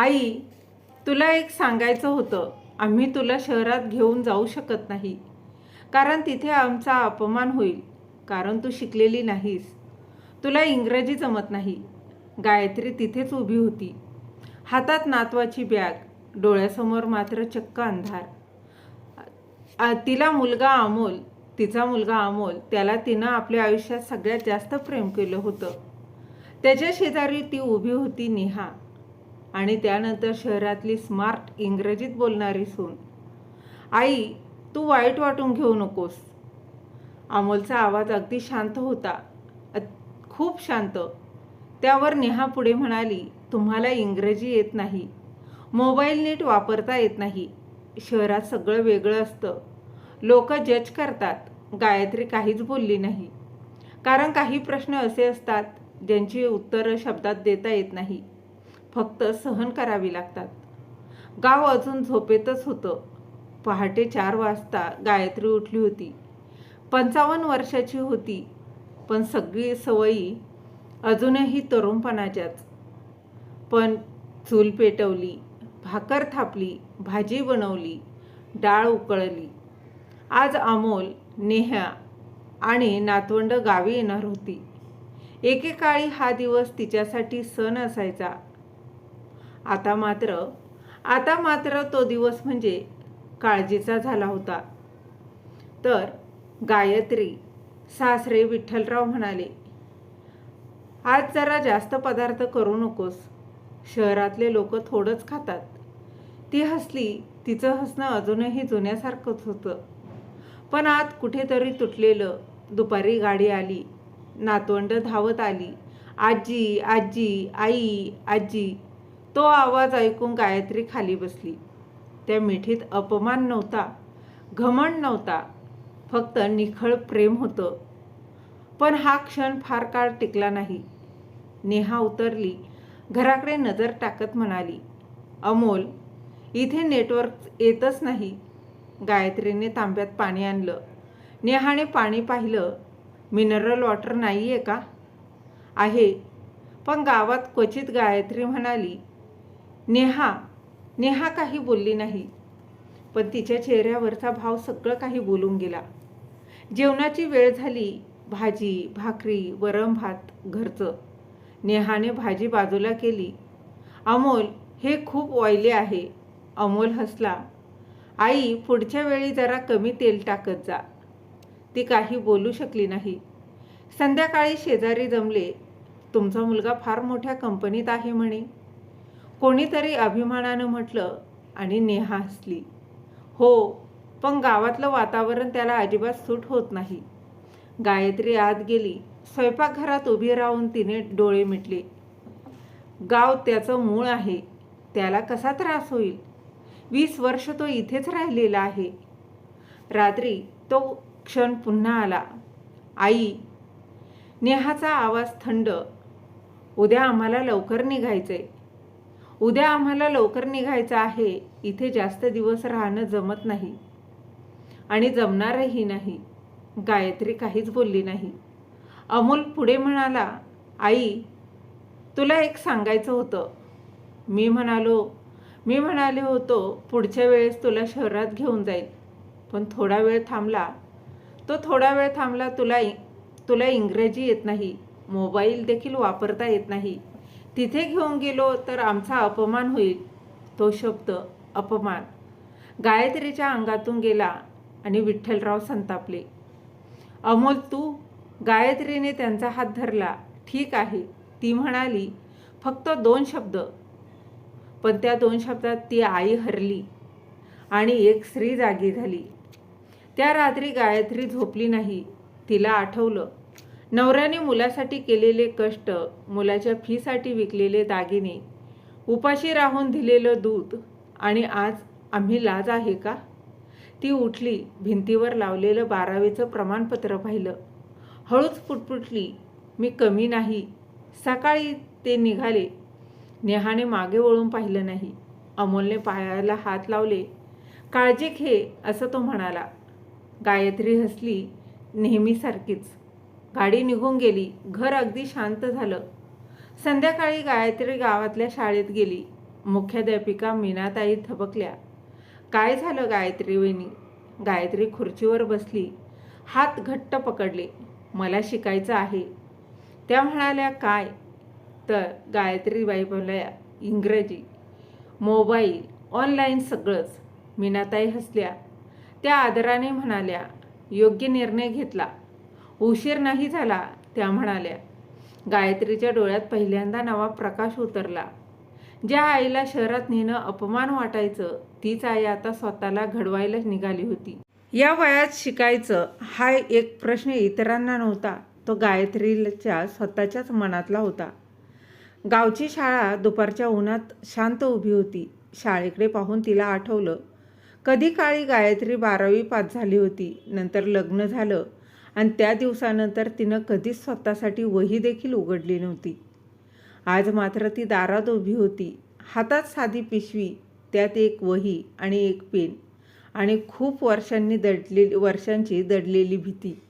आई तुला एक सांगायचं होतं. आम्ही तुला शहरात घेऊन जाऊ शकत नाही. कारण तिथे आमचा अपमान होईल. कारण तू शिकलेली नाहीस. तुला इंग्रजी जमत नाही. गायत्री तिथेच उभी होती. हातात नातवाची बॅग डोळ्यासमोर मात्र चक्क अंधार. तिला मुलगा अमोल तिचा मुलगा अमोल त्याला तिनं आपल्या आयुष्यात सगळ्यात जास्त प्रेम केलं होतं. त्याच्या शेजारी ती उभी होती नेहा. आणि त्यानंतर शहरातली स्मार्ट इंग्रजीत बोलणारी सून. आई तू वाईट वाटून घेऊ नकोस. अमोलचा आवाज अगदी शांत होता. खूप शांत. त्यावर नेहा पुढे म्हणाली तुम्हाला इंग्रजी येत नाही. मोबाईल नीट वापरता येत नाही. शहरात सगळं वेगळं असतं. लोक जज करतात. गायत्री काहीच बोलली नाही. कारण काही प्रश्न असे असतात ज्यांची उत्तरं शब्दात देता येत नाही. फक्त सहन करावी लागतात. गाव अजून झोपेतच होतं. पहाटे चार वाजता गायत्री उठली होती. पंचावन्न वर्षाची होती पण सगळी सवयी अजूनही तरुणपणाच्याच. पण चूल पेटवली भाकर थापली भाजी बनवली डाळ उकळली. आज अमोल नेहा आणि नातवंड गावी येणार होती. एकेकाळी हा दिवस तिच्यासाठी सण असायचा. आता मात्र आता मात्र तो दिवस म्हणजे काळजीचा झाला होता. तर गायत्री सासरे विठ्ठलराव म्हणाले आज जरा जास्त पदार्थ करू नकोस. शहरातले लोक थोडंच खातात. ती हसली तिचं हसणं अजूनही जुन्यासारखंच होतं. पण आत कुठेतरी तुटलेलं दुपारी गाडी आली नातवंड धावत आली आजी आजी आई आजी तो आवाज ऐकून गायत्री खाली बसली. त्या मिठीत अपमान नव्हता घमंड नव्हता फक्त निखळ प्रेम होतं. पण हा क्षण फार काळ टिकला नाही. नेहा उतरली घराकडे नजर टाकत म्हणाली अमोल इथे नेटवर्क येतच नाही. गायत्रीने तांब्यात पाणी आणलं. नेहाने पाणी पाहिलं मिनरल वॉटर नाही आहे का? आहे. पण गावात क्वचित गायत्री म्हणाली नेहा नेहा काही बोलली नाही. पण तिच्या चेहऱ्यावरचा भाव सगळं काही बोलून गेला. जेवणाची वेळ झाली भाजी भाकरी वरण भात घरचं. नेहाने भाजी बाजूला केली. अमोल हे खूप ऑइली आहे. अमोल हसला. आई पुढच्या वेळी जरा कमी तेल टाकत जा. ती काही बोलू शकली नाही. संध्याकाळी शेजारी जमले. तुमचा मुलगा फार मोठ्या कंपनीत आहे म्हणे. कोणीतरी अभिमानानं म्हटलं आणि नेहा हसली. हो पण गावातलं वातावरण त्याला अजिबात सूट होत नाही. गायत्री आत गेली. स्वयंपाकघरात उभी राहून तिने डोळे मिटले. गाव त्याचं मूळ आहे. त्याला कसा त्रास होईल? वीस वर्ष तो इथेच राहिलेला आहे. रात्री तो क्षण पुन्हा आला. आई नेहाचा आवाज थंड. उद्या आम्हाला लवकर निघायचं आहे उद्या आम्हाला लवकर निघायचं आहे. इथे जास्त दिवस राहणं जमत नाही. आणि जमणारही नाही. गायत्री काहीच बोलली नाही. अमोल पुढे म्हणाला आई तुला एक सांगायचं होतं. मी म्हणालो मी म्हणाले होतो पुढच्या वेळेस तुला शहरात घेऊन जाईल. पण थोडा वेळ थांबला. तो थोडा वेळ थांबला तुला तुला इंग्रजी येत नाही. मोबाईल देखील वापरता येत नाही. तिथे घेऊन गेलो तर आमचा अपमान होईल तो शब्द अपमान. गायत्रीच्या अंगातून गेला आणि विठ्ठलराव संतापले. अमोल तू गायत्रीने त्यांचा हात धरला. ठीक आहे. ती म्हणाली फक्त दोन शब्द. पण त्या दोन शब्दात ती आई हरली आणि एक स्त्री जागी झाली. त्या रात्री गायत्री झोपली नाही. तिला आठवलं नवऱ्याने मुलासाठी केलेले कष्ट मुलाच्या फीसाठी विकलेले दागिने उपाशी राहून दिलेलं दूध आणि आज आम्ही लाज आहे का? ती उठली भिंतीवर लावलेलं बारावीचं प्रमाणपत्र पाहिलं. हळूच पुटपुटली मी कमी नाही. सकाळी ते निघाले. नेहाने मागे वळून पाहिलं नाही. अमोलने पायाला हात लावले. काळजी घे असं तो म्हणाला. गायत्री हसली नेहमीसारखीच. गाडी निघून गेली. घर अगदी शांत झालं. संध्याकाळी गायत्री गावातल्या शाळेत गेली. मुख्याध्यापिका मीनाताई थबकल्या. काय झालं गायत्री वहिनी गायत्री खुर्चीवर बसली. हात घट्ट पकडले. मला शिकायचं आहे त्या म्हणाल्या काय तर गायत्रीबाई बोलल्या इंग्रजी. मोबाईल ऑनलाईन सगळंच मीनाताई हसल्या. त्या आदराने म्हणाल्या योग्य निर्णय घेतला. उशीर नाही झाला त्या म्हणाल्या. गायत्रीच्या डोळ्यात पहिल्यांदा नवा प्रकाश उतरला. ज्या आईला शहरात नेणं अपमान वाटायचं तीच आई आता स्वतःला घडवायला निघाली होती. या वयात शिकायचं हा एक प्रश्न इतरांना नव्हता तो गायत्रीच्या स्वतःच्याच मनातला होता. गावची शाळा दुपारच्या उन्हात शांत उभी होती. शाळेकडे पाहून तिला आठवलं कधी काळी गायत्री बारावी पास झाली होती नंतर लग्न झालं आणि त्या दिवसानंतर तिनं कधीच स्वतःसाठी वही देखील उघडली नव्हती. आज मात्र ती दारात उभी होती. हातात साधी पिशवी त्यात एक वही आणि एक पेन आणि खूप वर्षांनी दडलेली वर्षांची दडलेली भीती.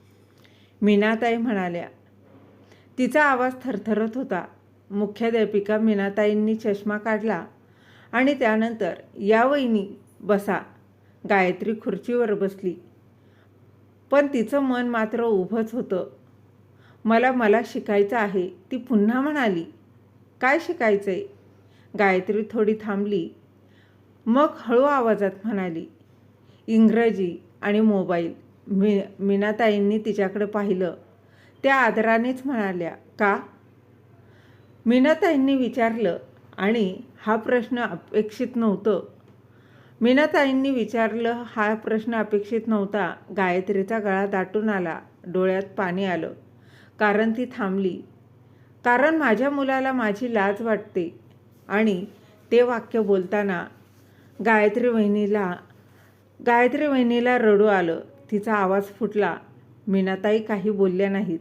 मीनाताई म्हणाल्या तिचा आवाज थरथरत होता. मुख्याध्यापिका मीनाताईंनी चष्मा काढला आणि त्यानंतर या वहिनी बसा. गायत्री खुर्चीवर बसली. पण तिचं मन मात्र उभंच होतं. मला मला शिकायचं आहे. ती पुन्हा म्हणाली काय शिकायचं आहे गायत्री थोडी थांबली. मग हळू आवाजात म्हणाली इंग्रजी आणि मोबाईल. मी मीनाताईंनी तिच्याकडे पाहिलं. त्या आदरानेच म्हणाल्या का? मीनाताईंनी विचारलं आणि हा प्रश्न अपेक्षित नव्हतं. मीनाताईंनी विचारलं हा प्रश्न अपेक्षित नव्हता. गायत्रीचा गळा दाटून आला. डोळ्यात पाणी आलं. कारण ती थांबली. कारण माझ्या मुलाला माझी लाज वाटते. आणि ते वाक्य बोलताना गायत्री वहिनीला गायत्री वहिनीला रडू आलं. तिचा आवाज फुटला. मीनाताई काही बोलल्या नाहीत.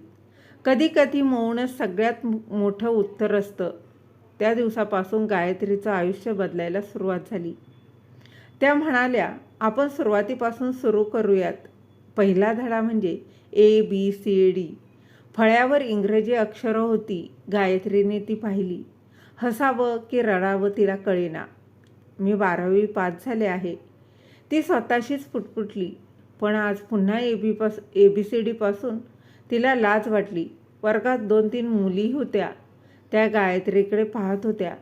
कधी कधी मौनच सगळ्यात मोठं उत्तर असतं. त्या दिवसापासून गायत्रीचं आयुष्य बदलायला सुरुवात झाली. त्या म्हणाल्या आपण सुरुवातीपासून सुरू करूयात. पहिला धडा म्हणजे ए बी सी डी फळ्यावर इंग्रजी अक्षरं होती. गायत्रीने ती पाहिली. हसावं की रडावं तिला कळेना. मी बारावी पास झाले आहे. ती स्वतःशीच फुटफुटली पण आज पुन्हा A B pass A B C डीपासून तिला लाज वाटली. वर्गात दोन तीन मुली होत्या. त्या गायत्रीकडे पाहत होत्या.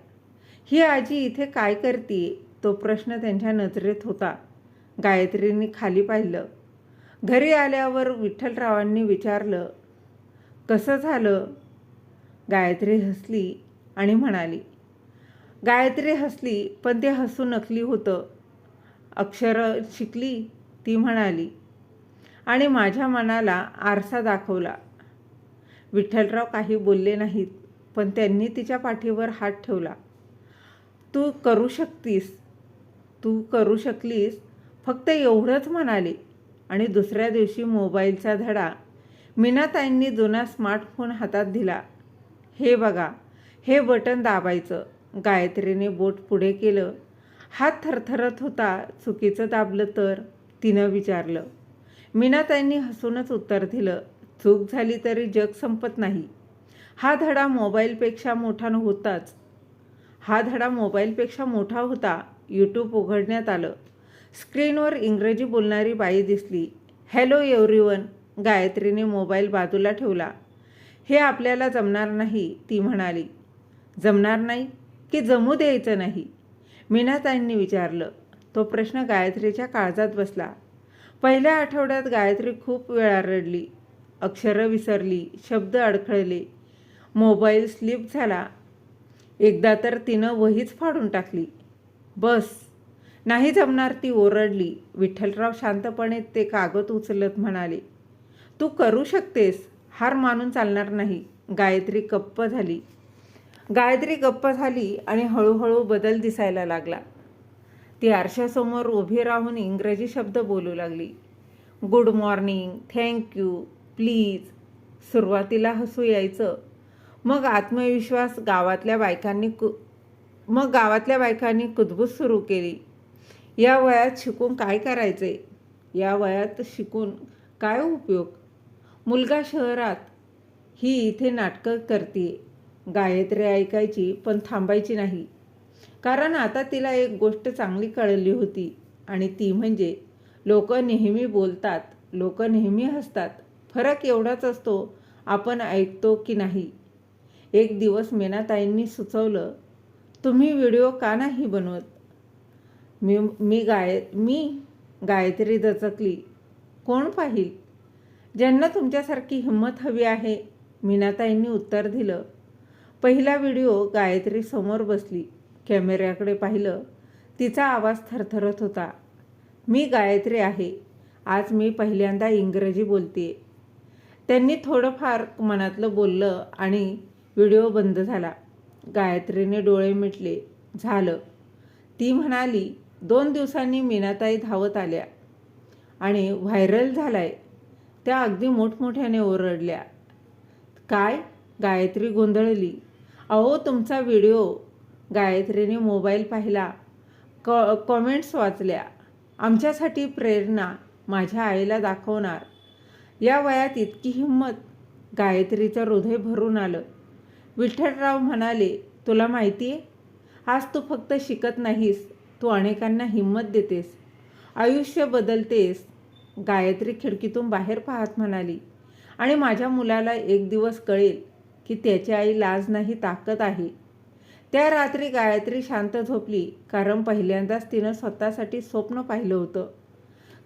ही आजी इथे काय करते तो प्रश्न त्यांच्या नजरेत होता. गायत्रीने खाली पाहिलं. घरी आल्यावर विठ्ठलरावांनी विचारलं कसं झालं? गायत्री हसली आणि म्हणाली गायत्री हसली पण ते हसू नकली होतं. अक्षरं शिकली ती म्हणाली आणि माझ्या मनाला आरसा दाखवला. विठ्ठलराव काही बोलले नाहीत पण त्यांनी तिच्या पाठीवर हात ठेवला. तू करू शकतीस तू करू शकलीस. फक्त एवढंच म्हणाले. आणि दुसऱ्या दिवशी मोबाईलचा धडा. मीनाताईंनी जुना स्मार्टफोन हातात दिला. हे बघा हे बटन दाबायचं. गायत्रीने बोट पुढे केलं. हात थरथरत होता. चुकीचं दाबलं तर? तिनं विचारलं. मीनाताईंनी हसूनच उत्तर दिलं. चूक झाली तरी जग संपत नाही. हा धडा मोबाईलपेक्षा मोठा नव्हताच हा धडा मोबाईलपेक्षा मोठा होता यूट्यूब उघडण्यात आलं. स्क्रीनवर इंग्रजी बोलणारी बाई दिसली. हॅलो एव्हरीवन गायत्रीने मोबाईल बाजूला ठेवला. हे आपल्याला जमणार नाही ती म्हणाली. जमणार नाही? की जमू द्यायचं नाही? मीनाताईंनी विचारलं. तो प्रश्न गायत्रीच्या काळजात बसला. पहिल्या आठवड्यात गायत्री खूप वेळा रडली अक्षरं विसरली शब्द अडखळले. मोबाईल स्लिप झाला. एकदा तर तिनं वहीच फाडून टाकली. बस. नाही जमणार ती ओरडली. विठ्ठलराव शांतपणे ते कागद उचलत म्हणाले तू करू शकतेस. हार मानून चालणार नाही. गायत्री गप्प झाली. गायत्री गप्प झाली आणि हळूहळू बदल दिसायला लागला. ती आरशासमोर उभी राहून इंग्रजी शब्द बोलू लागली. Good morning. Thank you please. सुरुवातीला हसू यायचं. मग आत्मविश्वास गावातल्या बायकांनी कु मग गावातल्या बायकांनी कुदबूस सुरू केली. या वयात शिकून काय करायचे? या वयात शिकून काय उपयोग? मुलगा शहरात ही इथे नाटकं करते गायत्री ऐकायची पण थांबायची नाही. कारण आता तिला एक गोष्ट चांगली कळली होती आणि ती म्हणजे लोक नेहमी बोलतात लोक नेहमी हसतात. फरक एवढाच असतो आपण ऐकतो की नाही. एक दिवस मीनाताईंनी सुचवलं तुम्ही व्हिडिओ का नाही बनवत? मी मी गाय मी गायत्री दचकली. कोण पाहिल? ज्यांना तुमच्यासारखी हिंमत हवी आहे. मीनाताईंनी उत्तर दिलं. पहिला व्हिडिओ गायत्री समोर बसली. कॅमेऱ्याकडे पाहिलं. तिचा आवाज थरथरत होता. मी गायत्री आहे. आज मी पहिल्यांदा इंग्रजी बोलते त्यांनी थोडंफार मनातलं बोललं आणि व्हिडिओ बंद झाला. गायत्रीने डोळे मिटले. झालं. ती म्हणाली दोन दिवसांनी मीनाताई धावत आल्या आणि व्हायरल झालाय. त्या अगदी मोठमोठ्याने ओरडल्या. काय? गायत्री गोंधळली. अहो तुमचा व्हिडिओ. गायत्रीने मोबाईल पाहिला. क कॉमेंट्स वाचल्या. आमच्यासाठी प्रेरणा माझ्या आईला दाखवणार. या वयात इतकी हिंमत गायत्रीचं हृदय भरून आलं. विठ्ठलराव म्हणाले तुला माहिती आहे आज तू फक्त शिकत नाहीस तू अनेकांना हिंमत देतेस आयुष्य बदलतेस. गायत्री खिडकीतून बाहेर पाहत म्हणाली आणि माझ्या मुलाला एक दिवस कळेल की त्याची आई लाज नाही ताकद आहे. त्या रात्री गायत्री शांत झोपली कारण पहिल्यांदाच तिनं स्वतःसाठी स्वप्न पाहिलं होतं.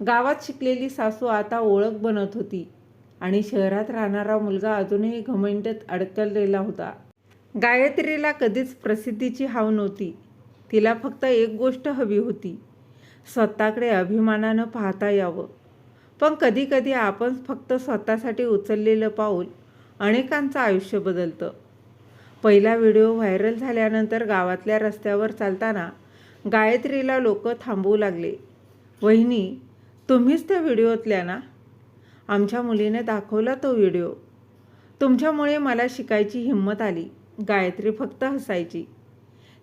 गावात शिकलेली सासू आता ओळख बनत होती. आणि शहरात राहणारा मुलगा अजूनही घमंडत अडकलेला होता. गायत्रीला कधीच प्रसिद्धीची हाव नव्हती. तिला फक्त एक गोष्ट हवी होती. स्वतःकडे अभिमानानं पाहता यावं. पण कधीकधी आपण फक्त स्वतःसाठी उचललेलं पाऊल अनेकांचं आयुष्य बदलतं. पहिला व्हिडिओ व्हायरल झाल्यानंतर गावातल्या रस्त्यावर चालताना गायत्रीला लोक थांबवू लागले. वहिनी तुम्हीच त्या व्हिडिओतल्या ना? आमच्या मुलीने दाखवला तो व्हिडिओ. तुमच्यामुळे मला शिकायची हिंमत आली. गायत्री फक्त हसायची.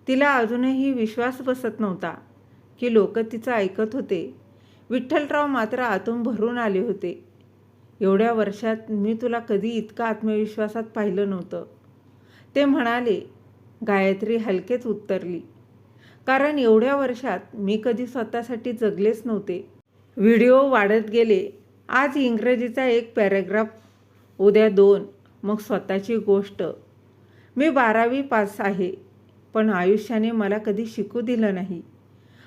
तिला अजूनही विश्वास बसत नव्हता की लोक तिचं ऐकत होते. विठ्ठलराव मात्र आतून भरून आले होते. एवढ्या वर्षात मी तुला कधी इतका आत्मविश्वासात पाहिलं नव्हतं. ते म्हणाले गायत्री हलकेच उत्तरली. कारण एवढ्या वर्षात मी कधी स्वतःसाठी जगलेच नव्हते. व्हिडिओ वाढत गेले आज इंग्रजीचा एक पॅरेग्राफ उद्या दोन मग स्वतःची गोष्ट. मी बारावी पास आहे पण आयुष्याने मला कधी शिकू दिलं नाही.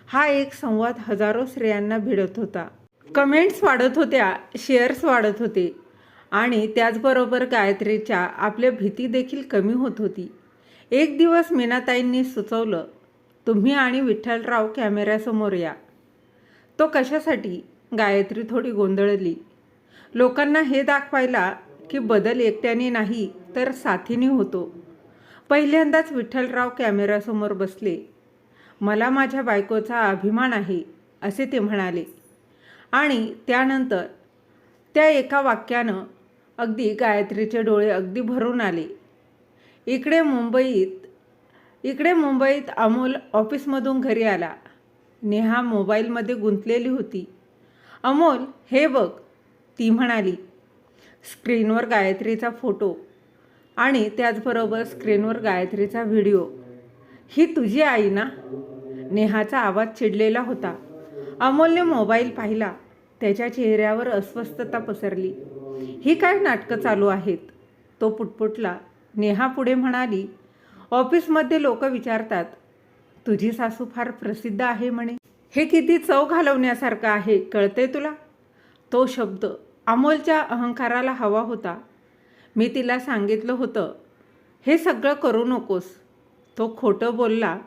हा एक संवाद हजारो स्त्रियांना भिडत होता. कमेंट्स वाढत होत्या शेअर्स वाढत होते. आणि त्याचबरोबर गायत्रीच्या आपल्या भीती देखील कमी होत होती. एक दिवस मीनाताईंनी सुचवलं तुम्ही आणि विठ्ठलराव कॅमेऱ्यासमोर या. तो कशासाठी? गायत्री थोडी गोंधळली. लोकांना हे दाखवायला की बदल एकट्याने नाही तर साथीने होतो. पहिल्यांदाच विठ्ठलराव कॅमेऱ्यासमोर बसले. मला माझ्या बायकोचा अभिमान आहे असे ते म्हणाले. आणि त्यानंतर त्या एका वाक्यानं अगदी गायत्रीचे डोळे अगदी भरून आले. इकडे मुंबईत इकडे मुंबईत अमोल ऑफिसमधून घरी आला. नेहा मोबाईलमध्ये गुंतलेली होती. अमोल हे बघ. ती म्हणाली स्क्रीनवर गायत्रीचा फोटो आणि त्याचबरोबर स्क्रीनवर गायत्रीचा व्हिडिओ. ही तुझी आई ना? नेहाचा आवाज चिडलेला होता. अमोलने मोबाईल पाहिला. त्याच्या चेहऱ्यावर अस्वस्थता पसरली. ही काय नाटकं चालू आहेत? तो पुटपुटला. नेहा पुढे म्हणाली ऑफिसमध्ये लोक विचारतात तुझी सासू फार प्रसिद्ध आहे म्हणे. हे किती चव घालवण्यासारखं आहे कळते तुला? तो शब्द अमोलच्या अहंकाराला हवा होता. मी तिला सांगितलं होतं हे सगळं करू नकोस. तो खोटं बोलला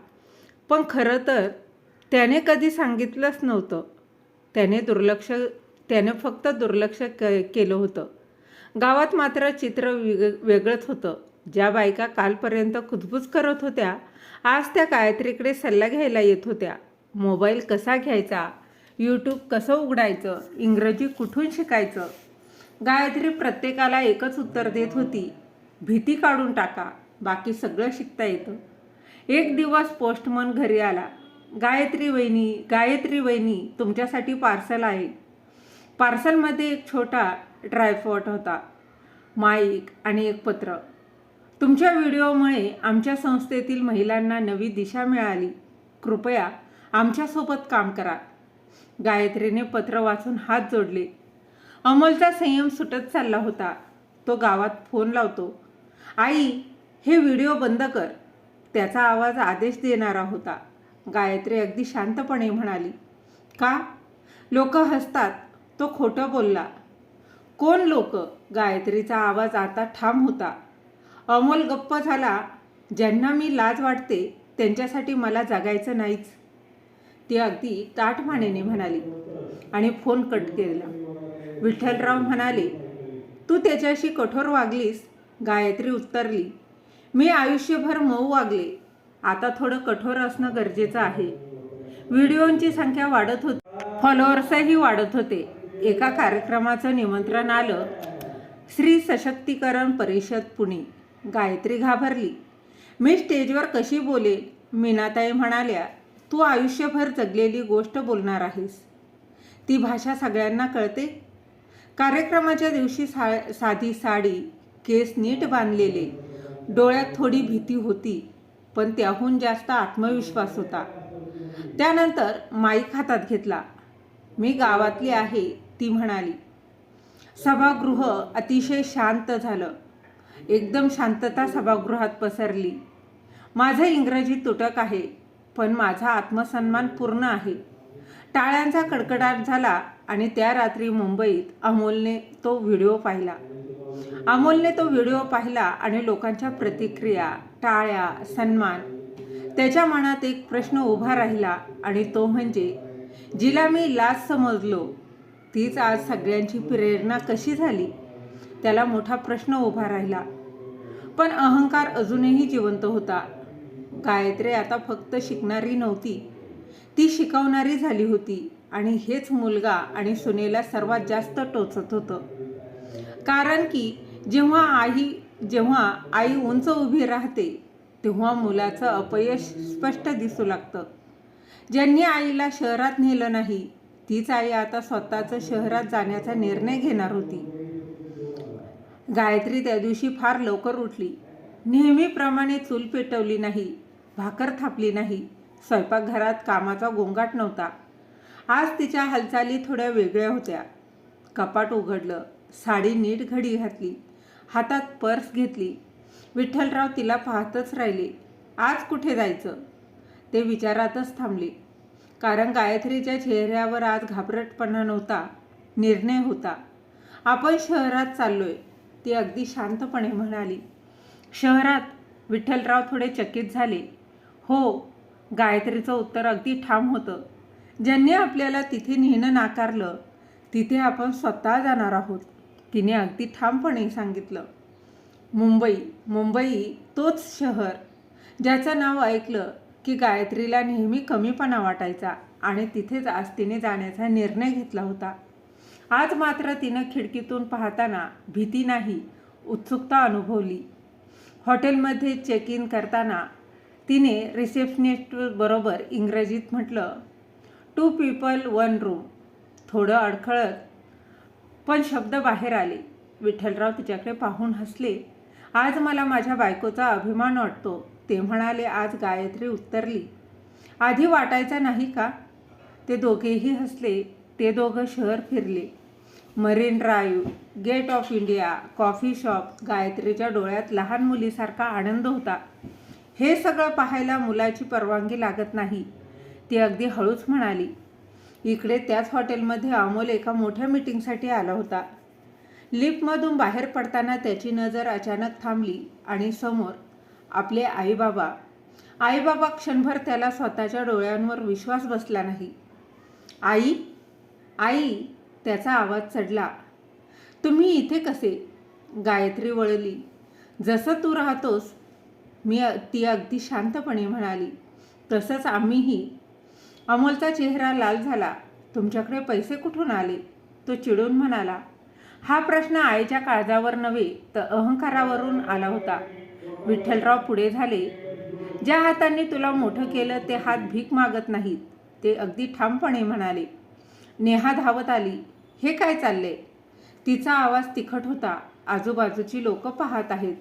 पण खरं तर त्याने कधी सांगितलंच नव्हतं. त्याने दुर्लक्ष त्याने फक्त दुर्लक्ष क केलं होतं. गावात मात्र चित्र वेग वेगळंच होतं. ज्या बायका कालपर्यंत कुजबूज करत होत्या आज त्या गायत्रीकडे सल्ला घ्यायला येत होत्या. मोबाईल कसा घ्यायचा? यूट्यूब कसं उघडायचं? इंग्रजी कुठून शिकायचं? गायत्री प्रत्येकाला एकच उत्तर देत होती भीती काढून टाका बाकी सगळं शिकता येतं. एक दिवस पोस्टमन घरी आला गायत्री वहिनी गायत्री वहिनी तुमच्यासाठी पार्सल आहे. पार्सलमध्ये एक छोटा ड्रायफ्रॉट होता माईक आणि एक पत्र. तुमच्या व्हिडिओमुळे आमच्या संस्थेतील महिलांना नवी दिशा मिळाली. कृपया आमच्यासोबत काम करा. गायत्रीने पत्र वाचून हात जोडले. अमोलचा संयम सुटत चालला होता. तो गावात फोन लावतो. आई हे व्हिडिओ बंद कर. त्याचा आवाज आदेश देणारा होता. गायत्री अगदी शांतपणे म्हणाली का? लोक हसतात. तो खोटं बोलला. कोण लोक? गायत्रीचा आवाज आता ठाम होता. अमोल गप्प झाला. ज्यांना मी लाज वाटते त्यांच्यासाठी मला जगायचं नाहीच. ती अगदी ताटमानेने म्हणाली आणि फोन कट केला. विठ्ठलराव म्हणाले तू त्याच्याशी कठोर वागलीस. गायत्री उत्तरली मी आयुष्यभर मऊ वागले. आता थोडं कठोर असणं गरजेचं आहे. व्हिडिओंची संख्या वाढत होती. फॉलोअर्सही वाढत होते. एका कार्यक्रमाचं निमंत्रण आलं श्री सशक्तीकरण परिषद पुणे. गायत्री घाबरली मी स्टेजवर कशी बोलेल मीनाताई म्हणाल्या तू आयुष्यभर जगलेली गोष्ट बोलणार आहेस. ती भाषा सगळ्यांना कळते. कार्यक्रमाच्या दिवशी सा साधी साडी केस नीट बांधलेले. डोळ्यात थोडी भीती होती पण त्याहून जास्त आत्मविश्वास होता. त्यानंतर माईक हातात घेतला. मी गावातली आहे ती म्हणाली. सभागृह अतिशय शांत झालं. एकदम शांतता सभागृहात पसरली. माझं इंग्रजी तुटक आहे. पण माझा आत्मसन्मान पूर्ण आहे. टाळ्यांचा कडकडाट झाला आणि त्या रात्री मुंबईत अमोलने तो व्हिडिओ पाहिला. अमोलने तो व्हिडिओ पाहिला आणि लोकांच्या प्रतिक्रिया टाळ्या सन्मान त्याच्या मनात एक प्रश्न उभा राहिला आणि तो म्हणजे जिला मी लाज समजलो तीच आज सगळ्यांची प्रेरणा कशी झाली? त्याला मोठा प्रश्न उभा राहिला. पण अहंकार अजूनही जिवंत होता. गायत्री आता फक्त शिकणारी नव्हती. ती शिकवणारी झाली होती आणि हेच मुलगा आणि सुनेला सर्वात जास्त टोचत होतं. कारण की जेव्हा आई जेव्हा आई उंच उभी राहते तेव्हा मुलाचं अपयश स्पष्ट दिसू लागतं. ज्यांनी आईला शहरात नेलं नाही तीच आई आता स्वतःचं शहरात जाण्याचा निर्णय घेणार होती. गायत्री त्या दिवशी फार लवकर उठली. नेहमीप्रमाणे चूल पेटवली नाही. भाकर थापली नाही. स्वयंपाकघरात कामाचा गोंगाट नव्हता. आज तिच्या हालचाली थोड्या वेगळ्या होत्या. कपाट उघडलं. साडी नीट घडी घातली. हातात पर्स घेतली. विठ्ठलराव तिला पाहतच राहिले. आज कुठे जायचं? ते विचारातच थांबले. कारण गायत्रीच्या चेहऱ्यावर आज घाबरटपणा नव्हता. निर्णय होता. आपण शहरात चाललोय. ती अगदी शांतपणे म्हणाली. शहरात? विठ्ठलराव थोडे चकित झाले. हो गायत्रीचं उत्तर अगदी ठाम होतं. ज्यांनी आपल्याला तिथे नेणं नाकारलं तिथे आपण स्वतः जाणार आहोत तिने अगदी ठामपणे सांगितलं. मुंबई मुंबई तोच शहर ज्याचं नाव ऐकलं की गायत्रीला नेहमी कमीपणा वाटायचा आणि तिथेच आज तिने जाण्याचा निर्णय घेतला होता. आज मात्र तिनं खिडकीतून पाहताना भीती नाही उत्सुकता अनुभवली. हॉटेलमध्ये चेक इन करताना तिने रिसेप्शनिस्टबरोबर इंग्रजीत म्हटलं टू पीपल वन रूम. थोडं अडखळत पण शब्द बाहेर आले. विठ्ठलराव तिच्याकडे पाहून हसले. आज मला माझ्या बायकोचा अभिमान वाटतो ते म्हणाले. आज गायत्री उत्तरली आधी वाटायचा नाही का? ते दोघेही हसले. ते दोघं शहर फिरले. Marine Drive Gate of India coffee shop गायत्रीच्या डोळ्यात लहान मुलीसारखा आनंद होता. हे सगळं पाहायला मुलाची परवानगी लागत नाही. ती अगदी हळूच म्हणाली इकडे त्याच हॉटेलमध्ये अमोल एका मोठ्या मीटिंगसाठी आला होता. लिफ्टमधून बाहेर पडताना त्याची नजर अचानक थांबली आणि समोर आपले आईबाबा. आईबाबा क्षणभर त्याला स्वतःच्या डोळ्यांवर विश्वास बसला नाही. आई आई त्याचा आवाज चढला. तुम्ही इथे कसे? गायत्री वळली. जसं तू राहतोस मी ती अगदी शांतपणे म्हणाली तसंच आम्हीही. अमोलचा चेहरा लाल झाला. तुमच्याकडे पैसे कुठून आले? तो चिडून म्हणाला हा प्रश्न आईच्या काळजावर नव्हे तर अहंकारावरून आला होता. विठ्ठलराव पुढे झाले ज्या हातांनी तुला मोठं केलं ते हात भीक मागत नाहीत. ते अगदी ठामपणे म्हणाले. नेहा धावत आली हे काय चालले तिचा आवाज तिखट होता. आजूबाजूची लोकं पाहत आहेत.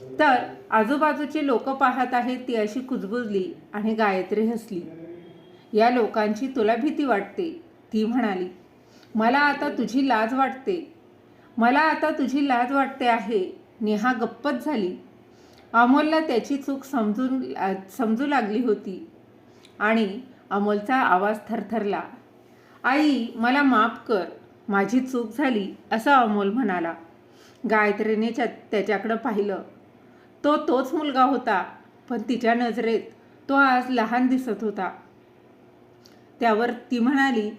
तर आजूबाजूची लोक पाहत आहेत ती अशी कुजबुजली आणि गायत्री हसली. या लोकांची तुला भीती वाटते? ती म्हणाली. मला आता तुझी लाज वाटते. मला आता तुझी लाज वाटते आहे. नेहा गप्पच झाली. अमोलला त्याची चूक समजून समजू लागली होती आणि अमोलचा आवाज थरथरला. आई मला माफ कर. माझी चूक झाली असं अमोल म्हणाला. गायत्रीने त्याच्याकडं पाहिलं. तो तोच मुलगा होता पण तिच्या नजरेत तो आज लहान दिसत होता. त्यावर ती म्हणाली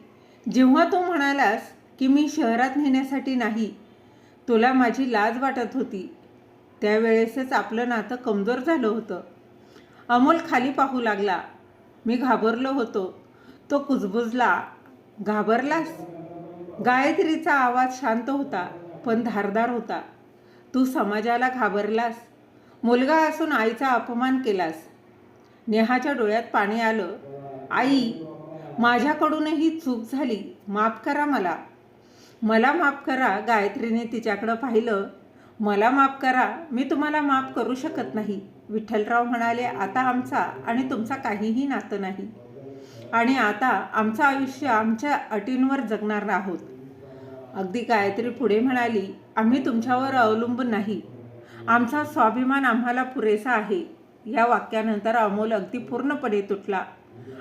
जेव्हा तू म्हणालास की मी शहरात नेण्यासाठी नाही तुला माझी लाज वाटत होती. त्यावेळेसच आपलं नातं कमजोर झालं होतं. अमोल खाली पाहू लागला. मी घाबरलो होतो. तो कुजबुजला घाबरलास? गायत्रीचा आवाज शांत होता पण धारदार होता. तू समाजाला घाबरलास? मुलगा असून आईचा अपमान केलास. नेहाच्या डोळ्यात पाणी आलं. आई माझ्याकडूनही चूक झाली. माफ करा मला. मला माफ करा गायत्रीने तिच्याकडं पाहिलं. मला माफ करा मी तुम्हाला माफ करू शकत नाही. विठ्ठलराव म्हणाले आता आमचा आणि तुमचा काहीही नातं नाही. आणि आता आमचं आयुष्य आमच्या अटींवर जगणार आहोत. अगदी गायत्री पुढे म्हणाली आम्ही तुमच्यावर अवलंबून नाही. आमचा स्वाभिमान आम्हाला पुरेसा आहे. या वाक्यानंतर अमोल अगदी पूर्णपणे तुटला.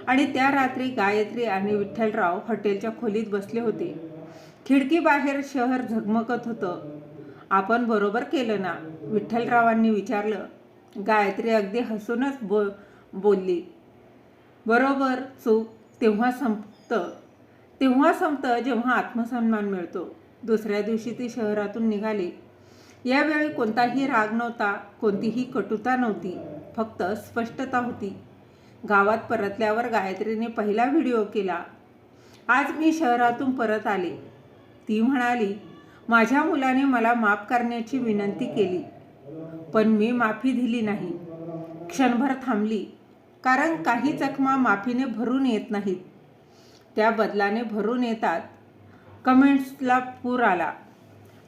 आणि त्या रात्री गायत्री आणि विठ्ठलराव हॉटेलच्या खोलीत बसले होते. खिडकीबाहेर शहर झगमगत होतं. आपण बरोबर केलं ना? विठ्ठलरावांनी विचारलं. गायत्री अगदी हसूनच बो बोलली. बरोबर चूक. तेव्हा संपतं. तेव्हा संपतं जेव्हा आत्मसन्मान मिळतो. दुसऱ्या दिवशी ती शहरातून निघाली. यावेळी कोणताही राग नव्हता कोणतीही कटुता नव्हती फक्त स्पष्टता होती. गावात परतल्यावर गायत्रीने पहिला व्हिडिओ केला. आज मी शहरातून परत आले. ती म्हणाली माझ्या मुलाने मला माफ करण्याची विनंती केली पण मी माफी दिली नाही. क्षणभर थांबली कारण काही जखमा माफीने भरून येत नाहीत. त्या बदलाने भरून येतात. कमेंट्सला पूर आला.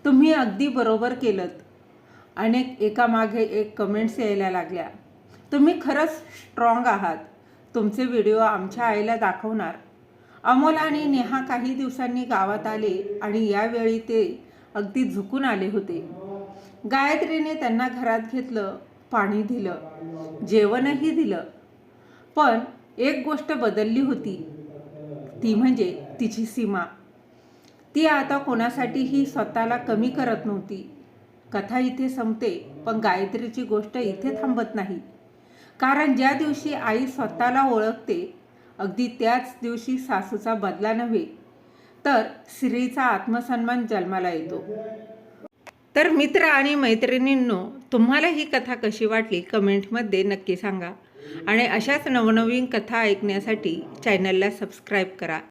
तुम्ही अगदी बरोबर केलं अनेक एकामागे एक कमेंट्स यायला लागल्या. तुम्ही खरंच स्ट्रॉंग आहात. तुमचे व्हिडिओ आमच्या आईला दाखवणार. अमोल आणि नेहा काही दिवसांनी गावात आले आणि यावेळी ते अगदी झुकून आले होते. गायत्रीने त्यांना घरात घेतलं पाणी दिलं जेवणही दिलं. पण एक गोष्ट बदलली होती. ती म्हणजे तिची सीमा. ती आता कोणासाठीही स्वतःला कमी करत नव्हती. कथा इथे संपते पण गायत्रीची गोष्ट इथे थांबत नाही. कारण ज्या दिवशी आई स्वतःला ओळखते अगदी त्याच दिवशी सासूचा बदला नव्हे तर स्त्रीचा आत्मसन्मान जन्माला येतो. तर मित्र आणि मैत्रिणींनो तुम्हाला ही कथा कशी वाटली कमेंटमध्ये नक्की सांगा. आणि अशाच नवनवीन कथा ऐकण्यासाठी चॅनलला सबस्क्राईब करा.